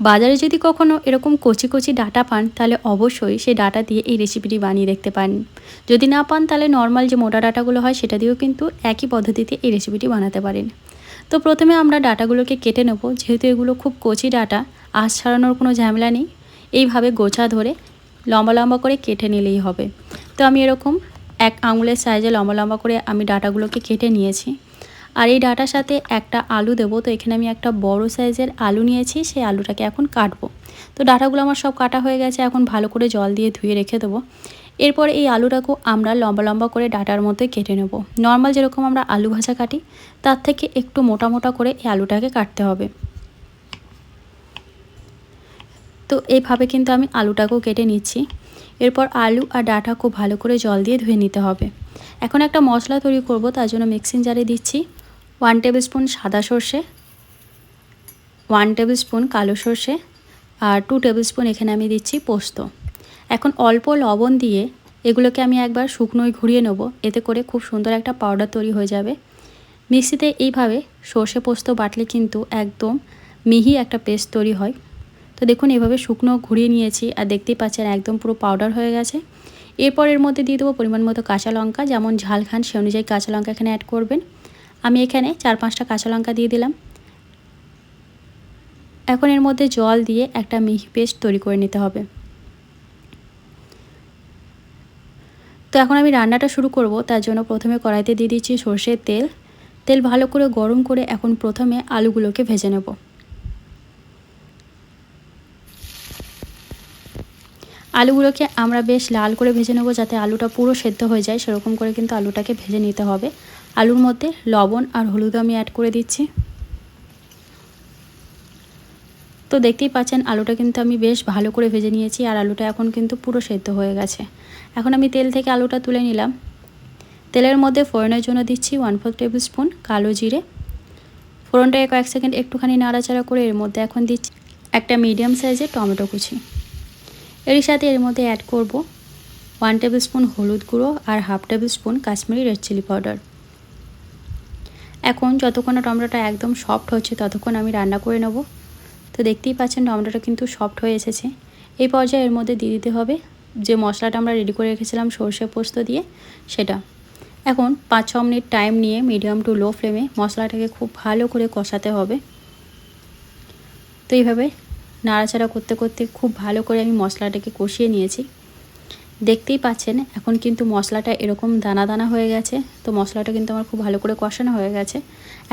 বাজারে যদি কখনো এরকম কচি কচি ডাটা পান, তাহলে অবশ্যই সেই ডাটা দিয়ে এই রেসিপিটি বানিয়ে দেখতে পারেন। যদি না পান, তাহলে নর্মাল যে মোটা ডাটাগুলো হয়, সেটা দিয়েও কিন্তু একই পদ্ধতিতে এই রেসিপিটি বানাতে পারেন। তো প্রথমে আমরা ডাটাগুলোকে কেটে নেব। যেহেতু এগুলো খুব কচি ডাটা আঁশ ছাড়ানোর কোনো ঝামেলা নেই। এইভাবে গোছা ধরে লম্বা লম্বা করে কেটে নিলেই হবে। তো আমি এরকম এক আঙুলের সাইজে লম্বা লম্বা করে আমি ডাটাগুলোকে কেটে নিয়েছি। আর এই ডাটার সাথে একটা আলু দেবো। তো এখানে আমি একটা বড় সাইজের আলু নিয়েছি, সেই আলুটাকে এখন কাটবো। তো ডাটাগুলো আমার সব কাটা হয়ে গেছে, এখন ভালো করে জল দিয়ে ধুয়ে রেখে দেবো। এরপর এই আলুটাকেও আমরা লম্বা লম্বা করে ডাটার মধ্যে কেটে নেব। নর্মাল যেরকম আমরা আলু ভাজা কাটি, তার থেকে একটু মোটা মোটা করে এই আলুটাকে কাটতে হবে। তো এইভাবে কিন্তু আমি আলুটাকেও কেটে নিচ্ছি। এরপর আলু আর ডাটা খুব ভালো করে জল দিয়ে ধুয়ে নিতে হবে। এখন একটা মশলা তৈরি করব, তার জন্য মিক্সিং জারে দিচ্ছি। ওয়ান টেবিল স্পুন সাদা সর্ষে, ওয়ান টেবিল স্পুন কালো সর্ষে আর টু টেবিল স্পুন এখানে আমি দিচ্ছি পোস্ত। এখন অল্প লবণ দিয়ে এগুলোকে আমি একবার শুকনোয় ঘুরিয়ে নেব, এতে করে খুব সুন্দর একটা পাউডার তৈরি হয়ে যাবে। মিক্সিতে এইভাবে সর্ষে পোস্ত বাটলে কিন্তু একদম মিহি একটা পেস্ট তৈরি হয়। তো দেখুন, এভাবে শুকনো ঘুরিয়ে নিয়েছি আর দেখতেই পাচ্ছেন একদম পুরো পাউডার হয়ে গেছে। এরপর এর মধ্যে দিয়ে দেবো পরিমাণ মতো কাঁচা লঙ্কা, যেমন ঝাল খান সে অনুযায়ী কাঁচা লঙ্কা এখানে অ্যাড করবেন। আমি এখানে চার পাঁচটা কাঁচা লঙ্কা দিয়ে দিলাম। এখন এর মধ্যে জল দিয়ে একটা মিহি পেস্ট তৈরি করে নিতে হবে। তো এখন আমি রান্নাটা শুরু করব, তার জন্য প্রথমে কড়াইতে দিয়ে দিচ্ছি সর্ষের তেল। তেল ভালো করে গরম করে এখন প্রথমে আলুগুলোকে ভেজে নেব। আলুগুলোকে আমরা বেশ লাল করে ভেজে নেব যাতে আলুটা পুরো সেদ্ধ হয়ে যায়, সেরকম করে কিন্তু আলুটাকে ভেজে নিতে হবে। আলুর মধ্যে লবণ আর হলুদ আমি অ্যাড করে দিচ্ছি। তো দেখতেই পাচ্ছেন, আলুটা কিন্তু আমি বেশ ভালো করে ভেজে নিয়েছি আর আলুটা এখন কিন্তু পুরো সেদ্ধ হয়ে গেছে। এখন আমি তেল থেকে আলুটা তুলে নিলাম। তেলের মধ্যে ফোড়নের জন্য দিচ্ছি ওয়ান ফোর টেবিল স্পুন কালো জিরে। ফোড়নটাকে কয়েক সেকেন্ড একটুখানি নাড়াচাড়া করে এর মধ্যে এখন দিচ্ছি একটা মিডিয়াম সাইজের টমেটো কুচি। এর সাথে এর মধ্যে অ্যাড করব ওয়ান টেবিল স্পুন হলুদ গুঁড়ো আর half tablespoon Kashmiri red chilli powder এখন যতক্ষণ টমেটোটা একদম সফট হচ্ছে, ততক্ষণ আমি রান্না করে নেব। তো দেখতেই পাচ্ছেন টমেটোটা কিন্তু সফট হয়ে এসেছে। এই পর্যায়ে এর মধ্যে দিয়ে দিতে হবে যে মশলাটা আমরা রেডি করে রেখেছিলাম সর্ষে পোস্ত দিয়ে, সেটা। এখন পাঁচ ছ মিনিট টাইম নিয়ে মিডিয়াম টু লো ফ্লেমে মশলাটাকে খুব ভালো করে কষাতে হবে। তো এইভাবে নাড়াচাড়া করতে করতে খুব ভালো করে আমি মশলাটাকে কষিয়ে নিয়েছি। দেখতেই পাচ্ছেন, এখন কিন্তু মশলাটা এরকম দানা দানা হয়ে গেছে, তো মশলাটা কিন্তু আমার খুব ভালো করে কষানো হয়ে গেছে।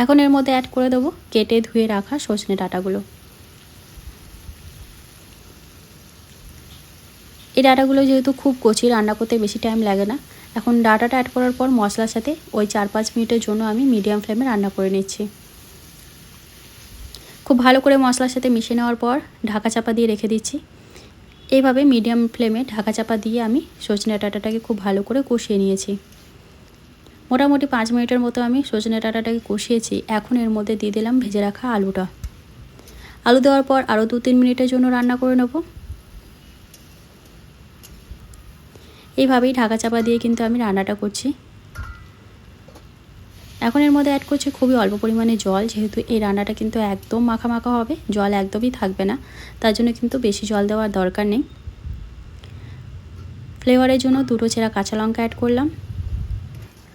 এখন এর মধ্যে অ্যাড করে দেবো কেটে ধুয়ে রাখা সজনে ডাটাগুলো এই ডাটাগুলো যেহেতু খুব কচি, রান্না করতে বেশি টাইম লাগে না, এখন ডাটাটা অ্যাড করার পর মশলার সাথে ওই চার পাঁচ মিনিটের জন্য আমি মিডিয়াম ফ্লেমে রান্না করে নিচ্ছি। খুব ভালো করে মশলার সাথে মিশিয়ে নেওয়ার পর ঢাকা চাপা দিয়ে রেখে দিচ্ছি। এইভাবে মিডিয়াম ফ্লেমে ঢাকা চাপা দিয়ে আমি সজনে ডাটাটাকে খুব ভালো করে কষিয়ে নিয়েছি। মোটামুটি পাঁচ মিনিটের মতো আমি সজনে ডাটাটাকে কষিয়েছি। এখন এর মধ্যে দিয়ে দিলাম ভেজে রাখা আলুটা। আলু দেওয়ার পর আরও দু তিন মিনিটের জন্য রান্না করে নেব। এইভাবেই ঢাকা চাপা দিয়ে কিন্তু আমি রান্নাটা করছি। এখন এর মধ্যে অ্যাড করছি খুবই অল্প পরিমাণে জল, যেহেতু এই রান্নাটা কিন্তু একদম মাখা মাখা হবে, জল একদমই থাকবে না, তার জন্য কিন্তু বেশি জল দেওয়ার দরকার নেই। ফ্লেভারের জন্য দুটো চেরা কাঁচা লঙ্কা অ্যাড করলাম।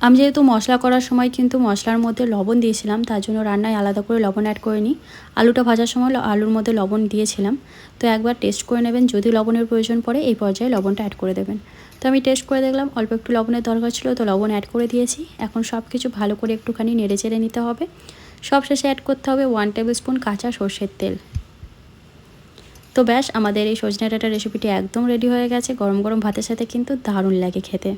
আমি যেহেতু মশলা করার সময় কিন্তু মশলার মধ্যে লবণ দিয়েছিলাম, তার জন্য রান্নায় আলাদা করে লবণ অ্যাড করিনি আলুটা ভাজার সময় আলুর মধ্যে লবণ দিয়েছিলাম, তো একবার টেস্ট করে নেবেন, যদি লবণের প্রয়োজন পড়ে, এই পর্যায়ে লবণটা অ্যাড করে দেবেন। তো আমি টেস্ট করে দেখলাম, অল্প একটু লবণের দরকার ছিল, তো লবণ অ্যাড করে দিয়েছি। এখন সব কিছু ভালো করে একটুখানি নেড়ে চেড়ে নিতে হবে। সব শেষে অ্যাড করতে হবে ওয়ান টেবিল স্পুন কাঁচা সর্ষের তেল। তো ব্যাস, আমাদের এই সজনে ডাটার রেসিপিটি একদম রেডি হয়ে গেছে। গরম গরম ভাতের সাথে কিন্তু দারুণ লাগে খেতে।